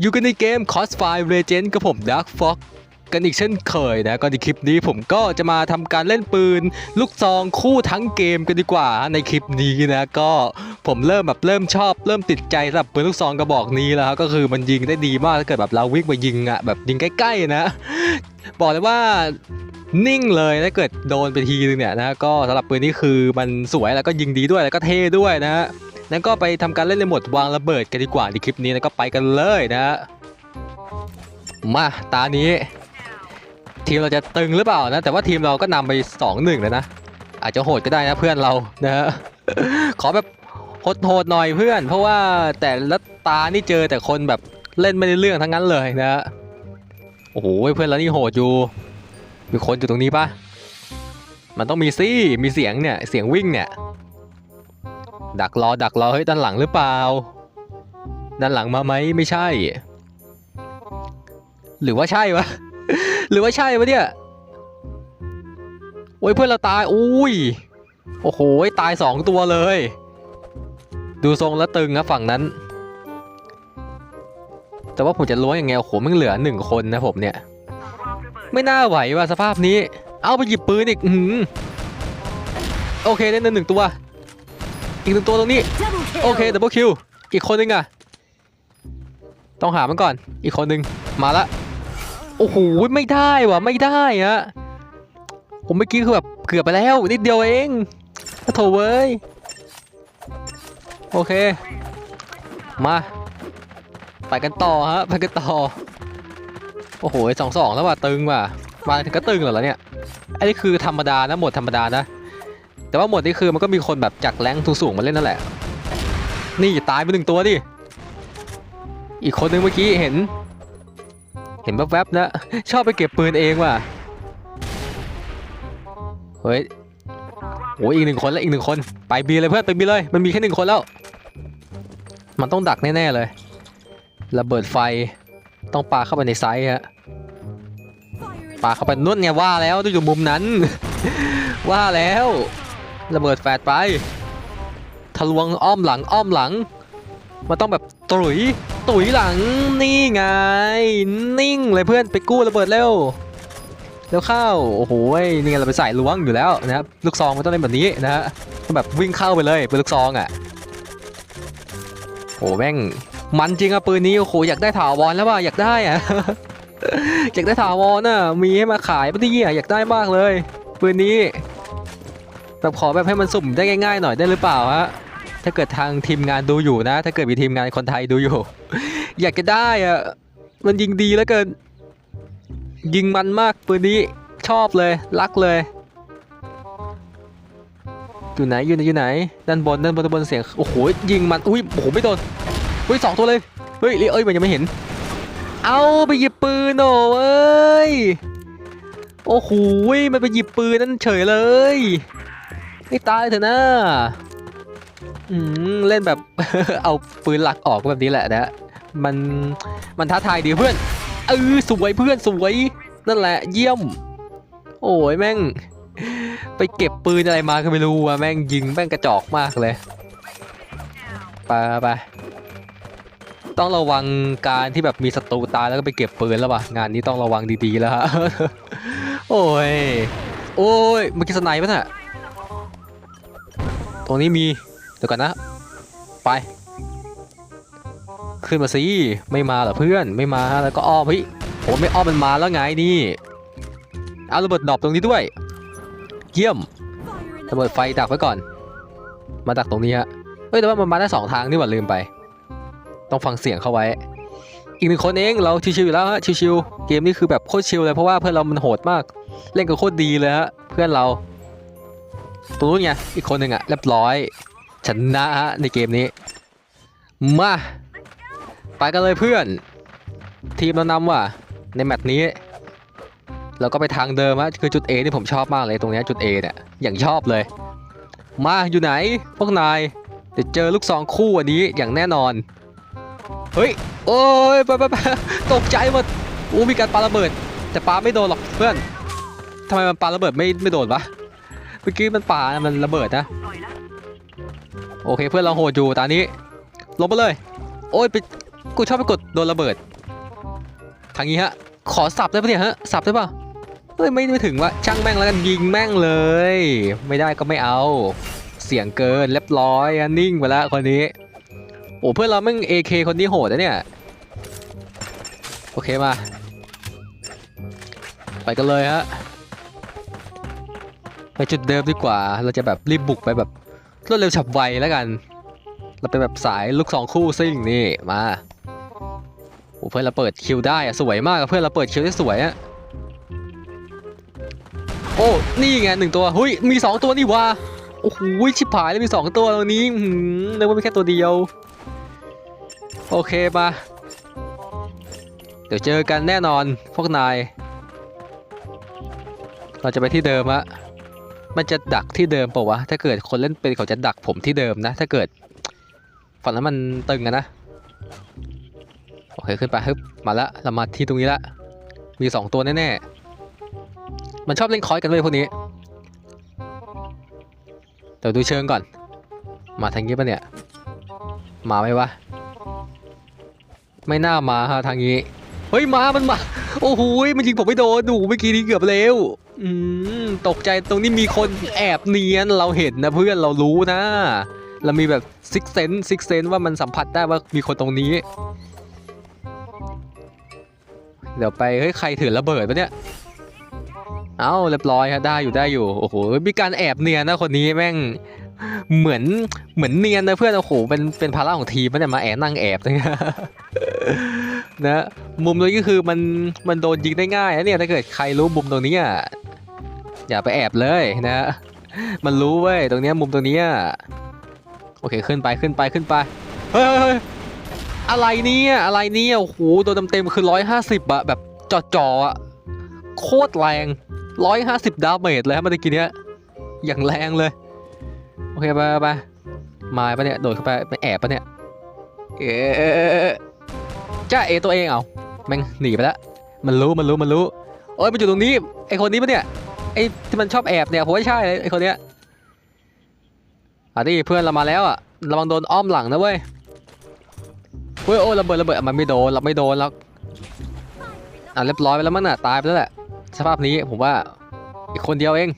อยู่กันในเกม Crossfire Legend กับผม Dark Fox กันอีกเช่นเคยนะก็ในคลิปนี้ผมก็จะมาทำการเล่นปืน ลูกซองคู่ทั้งเกมกันดีกว่าในคลิปนี้นะก็ผมเริ่มแบบเริ่มชอบเริ่มติดใจสำหรับปืนลูกซองกระบอกนี้แล้วครับก็คือมันยิงได้ดีมากถ้าเกิดแบบเราวิ่งไปยิงอะแบบยิงใกล้ๆนะ บอกเลยว่านิ่งเลยถ้าเกิดโดนไปทีนึงเนี่ยนะก็สำหรับปืนนี้คือมันสวยแล้วก็ยิงดีด้วยแล้วก็เท่ด้วยนะฮะ นั้นก็ไปทำการเล่นในโหมดวางระเบิดกันดีกว่าในคลิปนี้แล้วก็ไปกันเลยนะฮะมาตานี้ ทีมเราจะตึงหรือเปล่านะ แต่ว่าทีมเราก็นำไป2-1แล้วนะอาจจะโหดก็ได้นะเพื่อนเรานะฮะขอแบบโหดๆหน่อยเพื่อน เพราะว่าแต่ละตานี่เจอแต่คนแบบเล่นไม่ได้เรื่องทั้งนั้นเลยนะฮะโอ้โหเพื่อนเรานี่โหดอยู่มีคนอยู่ตรงนี้ปะมันต้องมีซี่มีเสียงเนี่ยเสียงวิ่งเนี่ย ดักรอดักรอเฮ้ยด้านหลังหรือเปล่า ด้านหลังมาไหมไม่ใช่ หรือว่าใช่วะ หรือว่าใช่วะเนี่ยโอ้ยเพื่อนเราตายอุ้ยโอ้โหตายสองตัวเลย ดูทรงแล้วตึงนะฝั่งนั้น แต่ว่าผมจะล้วงยังไงโอ้โหมันเหลือหนึ่งคนนะผมเนี่ย ไม่น่าไหวว่ะสภาพนี้ เอาไปหยิบปืนอีกอื้อหือโอเคได้หนึ่งตัว อีกหนึ่งตัวตรงนี้ Double kill. โอเคดับเบิลคิว อีกคนนึงอะต้องหามันก่อน อีกคนนึง มาละ โอ้โห ไม่ได้ว่ะ ไม่ได้อะผมเมื่อกี้คือแบบเกือบไปแล้ว นิดเดียวเองโถเว้ย โอเค มา ไปกันต่อฮะ ไปกันต่อ โอ้โหสองสองแล้วว่ะ ตึงว่ะ มาถึงก็ตึงเหรอเนี่ย อันนี้คือธรรมดานะ หมดธรรมดานะ แต่ว่าหมดนี่คือมันก็มีคนแบบจากแรงค์สูงๆมาเล่นนั่นแหละ นี่ตายไปหนึ่งตัวดิ อีกคนนึงเมื่อกี้เห็น เห็นแวบๆนะ ชอบไปเก็บปืนเองว่ะ เฮ้ยโอ้ยอีกหนึ่งคนแล้วอีกหนึ่งคน ไปบีเลยเพื่อนไปบีเลย มันมีแค่หนึ่งคนแล้ว มันต้องดักแน่ๆเลย ระเบิดไฟ ต้องปาเข้าไปในไซส์ฮะปาเข้าไปนุ่นไงว่าแล้วต้องอยู่มุมนั้น ว่าแล้ว ระเบิดแฟดไป ทะลวงอ้อมหลังอ้อมหลัง มันต้องแบบตุ๋ยตุ๋ยหลังนี่ไง นิ่งเลยเพื่อนไปกู้ระเบิดเร็วเร็วเข้าโอ้โหนี่ไงเราไปใส่ล้วงอยู่แล้วนะครับลูกซองมันต้องเป็นแบบนี้นะฮะต้องแบบวิ่งเข้าไปเลยเป็นลูกซองอะโอ้แม่งมันจริงอะปืนนี้โอ้โหอยากได้ถาวรแล้วว่ะอยากได้อะอยากได้ถาวรน่ะมีให้มาขายปะเนี่ยอยากได้มากเลย ปืนนี้ แบบขอแบบให้มันสุ่มได้ง่ายๆหน่อยได้หรือเปล่าฮะถ้าเกิดทางทีมงานดูอยู่นะ ถ้าเกิดมีทีมงานคนไทยดูอยู่ อยากจะได้อะมันยิงดีแล้วเกิน ยิงมันมากปืนนี้ชอบเลยรักเลยอยู่ไหนอยู่ไหนอยู่ไหนด้านบนด้านบนด้านบนเสียงโอ้โหยิงมันอุ้ยโอ้โหไม่โดนอุ้ยสองตัวเลยเฮ้ยเอ้ยมันยังไม่เห็น เอาไปหยิบปืนโอ้เอ้ยโอ้โหมันไปหยิบปืนนั่นเฉยเลย ไม่ตายเถอะนะอืมเล่นแบบ เอาปืนหลักออกแบบนี้แหละนะมันมันท้าทายดีเพื่อนเออสวยเพื่อนสวยนั่นแหละ เยี่ยม โอ้ยแม่ง ไปเก็บปืนอะไรมาก็ไม่รู้อะแม่งยิงแม่งกระจอกมากเลยไปไปต้องระวังการที่แบบมีศัตรูตายแล้วก็ไปเก็บปืนแล้วว่ะงานนี้ต้องระวังดีๆแล้วฮะโอ้ยโอ้ยเมื่อกี้สไนป์ป่ะน่ะ ตรงนี้มี เดี๋ยวก่อนนะ ไป ขึ้นมาสิ ไม่มาเหรอเพื่อน ไม่มา แล้วก็อ้อมเฮ้ยผมไม่อ้อมมันมาแล้วไงนี่เอาระเบิดดอปตรงนี้ด้วย เยี่ยม ระเบิดไฟดักไว้ก่อน มาดักตรงนี้ฮะ เฮ้ยแต่ว่ามันมาได้สองทางนี่หว่าลืมไป ต้องฟังเสียงเข้าไว้ อีกหนึ่งคนเองเราชิวๆอยู่แล้วฮะ ชิวๆ เกมนี้คือแบบโคตรชิวเลยเพราะว่าเพื่อนเรามันโหดมาก เล่นกันโคตรดีเลยฮะ เพื่อนเรา ตรงนู้นไงอีกคนหนึ่งอะเรียบร้อยชนะฮะในเกมนี้ มาไปกันเลยเพื่อน ทีมเรานำว่ะในแมตช์นี้เราก็ไปทางเดิมฮะคือจุด A นี่ผมชอบมากเลยตรงเนี้ยจุด A เนี่ยอย่างชอบเลย มาอยู่ไหนพวกนายเดี๋ยวเจอลูกซองคู่อันนี้อย่างแน่นอน เฮ้ย โอ้ยไปไปไปตกใจหมดอู้มีการปาระเบิด แต่ปาไม่โดนหรอกเพื่อนทำไมมันปาระเบิดไม่ไม่โดนวะ มื่อกี้มันป่ามันระเบิดนะ โอเคเพื่อนเราโหดอยู่ตอนนี้ลงไปเลย โอ้ยไปกูชอบไปกดโดนระเบิด ทางนี้ฮะ ขอสับได้ปะเนี่ยฮะ สับได้ปะเฮ้ยไม่ไม่ถึงวะช่างแม่งแล้วกันยิงแม่งเลย ไม่ได้ก็ไม่เอา เสียงเกินเรียบร้อยนิ่งไปแล้วคนนี้ โอ้เพื่อนเราแม่ง AK คนนี้โหดนะเนี่ย โอเคมา ไปกันเลยฮะ ไปจุดเดิมดีกว่า เราจะแบบรีบบุกไปแบบรวดเร็วฉับไวแล้วกัน เราเป็นแบบสายลูกสองคู่ซิ่งนี่มาโอ้เพื่อนเราเปิดคิวได้อะสวยมากเพื่อนเราเปิดคิวได้สวยอะโอ้นี่ไงหนึ่งตัวเฮ้ยมีสองตัวนี่วะโอ้โหชิบหายแล้วมีสองตัวตรงนี้หือนึกว่ามีแค่ตัวเดียว โอเคมาเดี๋ยวเจอกันแน่นอนพวกนาย เราจะไปที่เดิมอะ มันจะดักที่เดิมเปล่าวะ ถ้าเกิดคนเล่นเป็นเขาจะดักผมที่เดิมนะ ถ้าเกิดฝั่งนั้นมันตึงอะนะ โอเคขึ้นไปฮึบมาละเรามาที่ตรงนี้ละ มีสองตัวแน่ๆ มันชอบเล่นคอยกันเลยพวกนี้ เดี๋ยวดูเชิงก่อน มาทางนี้ปะเนี่ย มาไหมวะ ไม่น่ามาฮะทางนี้ เฮ้ยมา มันมา โอ้โห มันยิงผมไม่โดน ดูเมื่อกี้นี้เกือบเร็ว อืมตกใจตรงนี้มีคนแอบเนียนเราเห็นนะเพื่อนเรารู้นะ เรามีแบบซิกเซนซิกเซนว่ามันสัมผัสได้ว่ามีคนตรงนี้ เดี๋ยวไปเฮ้ยใครถือระเบิดปะเนี่ยเอ้าเรียบร้อยครับได้อยู่ได้อยู่โอ้โหมีการแอบเนียนนะคนนี้แม่งเหมือนเหมือนเนียนนะเพื่อนโอ้โหเป็นเป็นภาระของทีมมันเนี่ยมาแอบนั่งแอบนี่ย นะมุมตรงนี้ก็คือมันมันโดนยิงได้ง่ายนะเนี่ยถ้าเกิดใครรู้มุมตรงนี้อะอย่าไปแอบเลยนะ มันรู้เว้ยตรงนี้มุมตรงนี้โอเคขึ้นไปขึ้นไปขึ้นไปเฮ้ยอะไรเนี่ยอะไรเนี่ยโอ้โหโดนเต็มๆคือร้อยห้าสิบอะแบบจ่อๆอะโคตรแรงร้อยห้าสิบดาเมจเลยครับเมื่อกี้เนี้ยอย่างแรงเลยโอเคไปไปไปมาปะเนี่ยโดดเข้าไปไปแอบปะเนี่ยเอ๊ะ จ้าเอตัวเองเอาแม่งหนีไปแล้วมันรู้มันรู้มันรู้โอ้ยมันอยู่ตรงนี้ไอคนนี้ปะเนี่ยไอที่มันชอบแอบเนี่ยผมว่าใช่เลยไอคนเนี้ยอะดิเพื่อนเรามาแล้วอะระวังโดนอ้อมหลังนะเว้ยเฮ้ยโอ้ยระเบิดระเบิดอะมันไม่โดนเราไม่โดนแล้วอะเรียบร้อยไปแล้วมั้งน่ะตายไปแล้วแหละสภาพนี้ผมว่าอีกคนเดียวเอง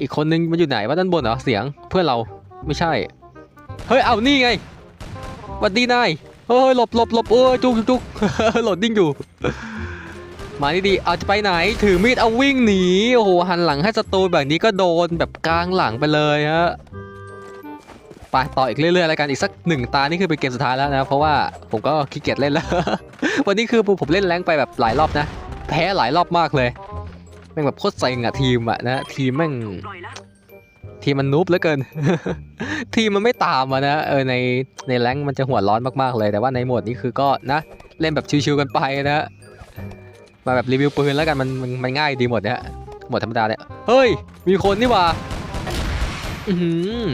อีกคนนึงมันอยู่ไหนว่าด้านบนเหรอเสียงเพื่อนเราไม่ใช่ เฮ้ยเอานี่ไงหวัดดีนาย เฮ้ยหลบหลบหลบโอ้ยจุกจุกจุกหลดดิ้งอยู่ มาดีดีๆเอาจะไปไหน ถือมีดเอาวิ่งหนีโอ้โหหันหลังให้ศัตรูแบบนี้ก็โดนแบบกลางหลังไปเลยฮะไปต่ออีกเรื่อยๆแล้วกันอีกสักหนึ่งตานี่คือเป็นเกมสุดท้ายแล้วนะเพราะว่าผมก็ขี้เกียจเล่นแล้ว วันนี้คือผมเล่นแรงไปแบบหลายรอบนะ แพ้หลายรอบมากเลยแม่งแบบโคตรเซ็งอะทีมอะนะทีมแม่ง ทีมมันนูบเหลือเกิน ทีมมันไม่ตามอะนะเออในในแรงค์มันจะหัวร้อนมากๆเลย แต่ว่าในโหมดนี้คือก็นะ เล่นแบบชิวๆกันไปนะมาแบบรีวิวปืนแล้วกันมันมันมันง่ายดีหมดเนี่ยโหมดธรรมดาเนี่ยเฮ้ย มีคนนี่หว่าอือหือ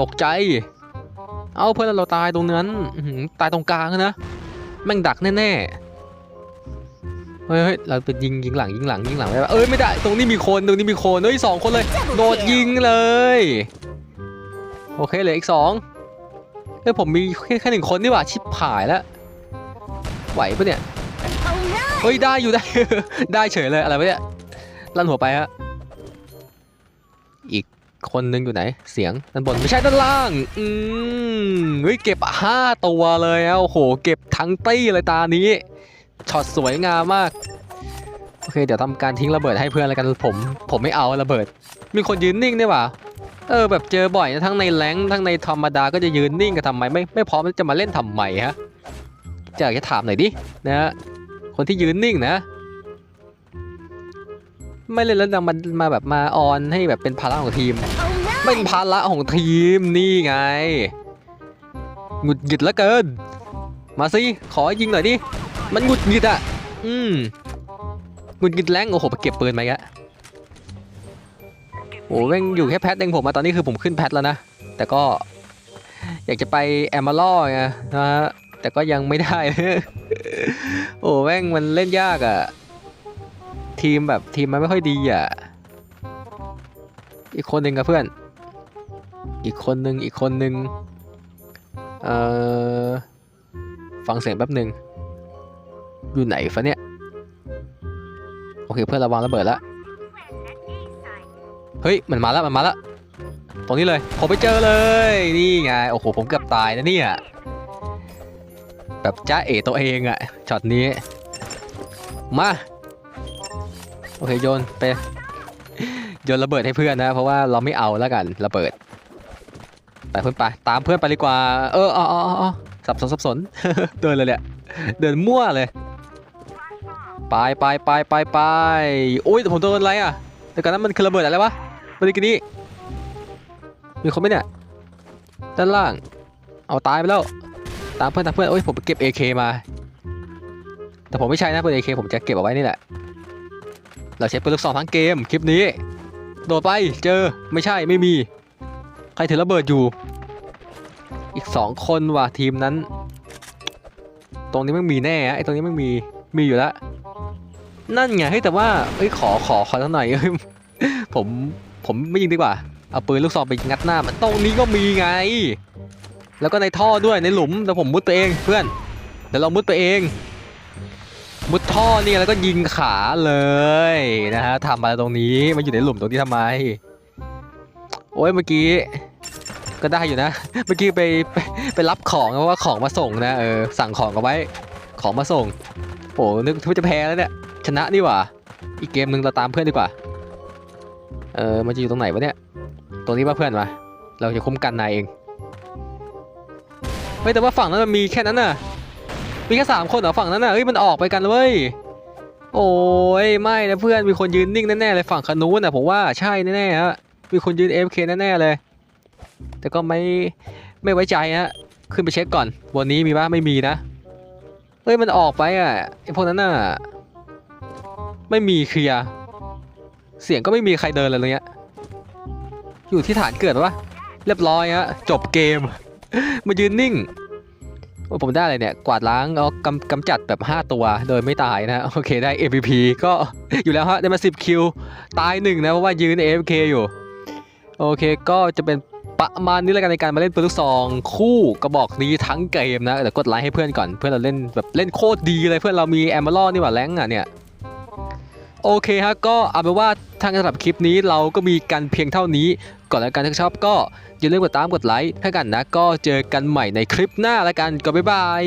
ตกใจ เอาเพื่อนเราตายตรงนั้นอื้อหือตายตรงกลางนะแม่งดักแน่ๆ เฮ้ยเฮ้ยเราไปยิงยิงหลังยิงหลังยิงหลังไม่ได้ปะเอ้ยไม่ได้ ตรงนี้มีคนตรงนี้มีคนเฮ้ยสองคนเลยโดดยิงเลย โอเคเหลืออีกสองเฮ้ยผมมีแค่แค่หนึ่งคนนี่หว่าชิบหายแล้วไหวปะเนี่ยเฮ้ยได้อยู่ได้ ได้เฉยเลยอะไรวะเนี่ยลั่นหัวไปฮะอีกคนนึงอยู่ไหนเสียงด้านบนไม่ใช่ด้านล่างอืมเฮ้ยเก็บห้าตัวเลยอะโอ้โหเก็บทั้งตี้เลยตานี้ ช็อตสวยงามมากโอเค เดี๋ยวทำการทิ้งระเบิดให้เพื่อนแล้วกันผม ผมไม่เอาระเบิด มีคนยืนนิ่งนี่หว่าเออแบบเจอบ่อยนะทั้งในแรงทั้งในธรรมดาก็จะยืนนิ่งกันทำไมไม่ไม่พร้อมจะมาเล่นทำไมฮะจะอยากจะถามหน่อยดินะฮะคนที่ยืนนิ่งนะ ไม่เล่นแล้วนำมามาแบบมาออนให้แบบเป็นภาระของทีม เป็นภาระของทีมนี่ไงหงุดหงิดเหลือเกิน มาสิขอยิงหน่อยดิ มันหงุดหงิดอะ อืมหงุดหงิดแรงโอ้โหไปเก็บปืนมาอีกอะโอ้แม่งอยู่แค่แพทเองผมมาตอนนี้คือผมขึ้นแพทแล้วนะ แต่ก็อยากจะไปแอมมาล่อไงนะฮะแต่ก็ยังไม่ได้ โอ้แม่งมันเล่นยากอะ่ะ ทีมแบบทีมมันไม่ค่อยดีอะ่ะ อีกคนหนึ่งกับเพื่อน อีกคนหนึ่งอีกคนหนึ่งเอ่อฟังเสียงแป๊บหนึ่ง อยู่ไหนฟะเนี่ย โอเคเพื่อนระวังระเบิดแล้วเฮ้ยมันมาแล้วมันมาแล้วตรงนี้เลยผมไปเจอเลยนี่ไงโอ้โหผมเกือบตายนะเนี่ยแบบจ้าเอตัวเองอะช็อตนี้มาโอเคโยนไปโยนระเบิดให้เพื่อนนะ เพราะว่าเราไม่เอาแล้วกันระเบิดไปเพื่อนไปตามเพื่อนไปดีกว่า เอออ๋ออ๋ออ๋อสับสนสับสนเดินเลยเนี่ยเดินมั่วเลย ไปไปไปไปไปโอ้ยแต่ผมโดนอะไรอะแต่ก่อนนั้นมันคือระเบิดอะไรวะมื่อกี้นี้มีคนไหมเนี่ยด้านล่าง เอาตายไปแล้วตามเพื่อนตามเพื่อนโอ้ยผมเก็บ AK มา แต่ผมไม่ใช่นะปืน AK ผมจะเก็บเอาไว้นี่แหละเราใช้ปืนลูกซองทั้งเกมคลิปนี้ โดดไปเจอไม่ใช่ไม่มี ใครถือระเบิดอยู่ อีกสองคนว่ะทีมนั้น ตรงนี้ไม่มีแน่อะไอ้ตรงนี้ไม่มีมีอยู่แล้ว นั่นไงเฮ้ยแต่ว่าเอ้ยขอขอขอสักหน่อยผมผมไม่ยิงดีกว่า เอาปืนลูกซองไปงัดหน้ามันตรงนี้ก็มีไง แล้วก็ในท่อด้วยในหลุมแต่ผมมุดไปเองเพื่อนเดี๋ยวเรามุดไปเอง มุดท่อนี่แล้วก็ยิงขาเลยนะฮะทำอะไรตรงนี้มาอยู่ในหลุมตรงนี้ทำไม โอ้ยเมื่อกี้ก็ได้อยู่นะ เมื่อกี้ไปไปไปรับของเพราะว่าของมาส่งนะเออสั่งของเอาไว้ของมาส่งโอ้นึกว่าจะแพ้แล้วเนี่ย ชนะนี่ว่า อีกเกมหนึ่งเราตามเพื่อนดีกว่า เออมันจะอยู่ตรงไหนวะเนี่ย ตรงนี้ป่ะเพื่อนมาเราจะคุ้มกันนายเองเฮ้ยแต่ว่าฝั่งนั้นมันมีแค่นั้นน่ะ มีแค่สามคนเหรอฝั่งนั้นน่ะเฮ้ยมันออกไปกันเลยเว้ย โอ้ยไม่นะเพื่อนมีคนยืนนิ่งแน่ๆเลยฝั่งขนู้นน่ะผมว่าใช่แน่ๆฮะ มีคนยืน AFK แน่ๆเลย แต่ก็ไม่ไม่ไว้ใจฮะ ขึ้นไปเช็คก่อนบนนี้มีปะไม่มีนะ เฮ้ยมันออกไปอะไอพวกนั้นน่ะ ไม่มีเคลียร์เสียงก็ไม่มีใครเดินเลยตรงเนี้ย อยู่ที่ฐานเกิดวะเรียบร้อยฮะจบเกม มายืนนิ่งผมได้อะไรเนี่ย กวาดล้างเอากำกำจัดแบบ 5 ตัว โดยไม่ตายนะโอเคได้ MVP ก็อยู่แล้วฮะได้มา 10 คิว ตายหนึ่งนะ เพราะว่ายืน AFK อยู่ โอเคก็จะเป็นประมาณนี้แล้วกันในการมาเล่นปืนลูกซอง คู่กระบอกนี้ทั้งเกมนะเดี๋ยวกดไลค์ให้เพื่อนก่อนเพื่อนเราเล่นแบบเล่นโคตรดีเลยเพื่อนเรามีแอมเบอร์นี่หว่าแรงอะเนี่ย โอเคฮะก็เอาเป็นว่าทางสำหรับคลิปนี้เราก็มีกันเพียงเท่านี้ ก่อนแล้วกันถ้าชอบก็อย่าลืมกดตามกดไลค์ให้กันนะก็เจอกันใหม่ในคลิปหน้าแล้วกันก็บ๊ายบาย